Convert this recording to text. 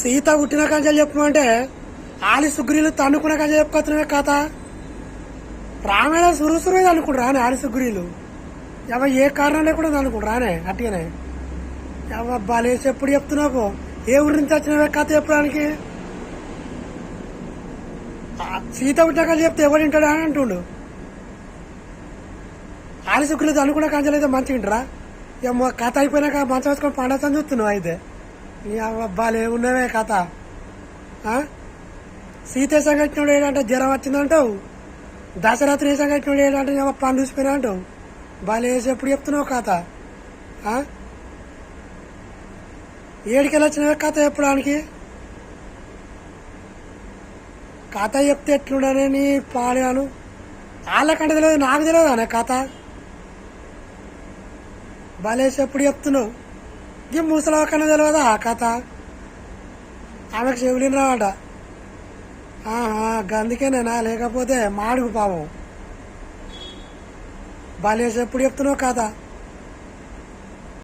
సీత పుట్టిన కంచెలు చెప్పమంటే ఆలి సుగ్రీలు తన్నుకున్న కంచెలు చెప్పుకొస్తున్నావే కథ. రామాయణ సురుసురు అనుకుంటారా అని ఆలి సుగ్రీలు. ఎవ ఏ కారణం లేకుండా అనుకుంటారా అనే అట్టిగానే. ఎవ బాలేసి ఎప్పుడు చెప్తున్నావు ఏ ఊరి నుంచి వచ్చినవే కథ చెప్పడానికి? సీత పుట్టిన కంచెలు చెప్తే ఎవరు వింటాడా అని అంటుండు. ఆలి సుగ్రీలు తన్నుకున్న కంచెలు అయితే మంచిగా వింటారా? ఏమో కథ అయిపోయినాక మంచం వేసుకొని పండగని చూస్తున్నావు అయితే? అబ్బాలే ఉన్నవే కథ. ఆ? సీత సంఘటనడు ఏంటంటే జ్వరం వచ్చిందంటావు? దశరథుని సంఘటనడు ఏంటంటే ఏమో పని చూసిపోయినా అంటావు బాలే ఎప్పుడు చెప్తున్నావు కథ. ఏడికెళ్ళి వచ్చినవే కథ చెప్పడానికి? కథ చెప్తే ఎట్లుండనే నీ పాడాను వాళ్ళకంటే తెలియదు నాకు తెలియదు అనే కథ. బాలేసి ఎప్పుడు చెప్తున్నావు. ఈ ముసలవకన్నా తెలియదా ఆ కథ. ఆమెకు చెవులిని రావట. ఆహా గందుకేనేనా? లేకపోతే మాడుగు పాపం. బాలేసి ఎప్పుడు చెప్తున్నావు కథ.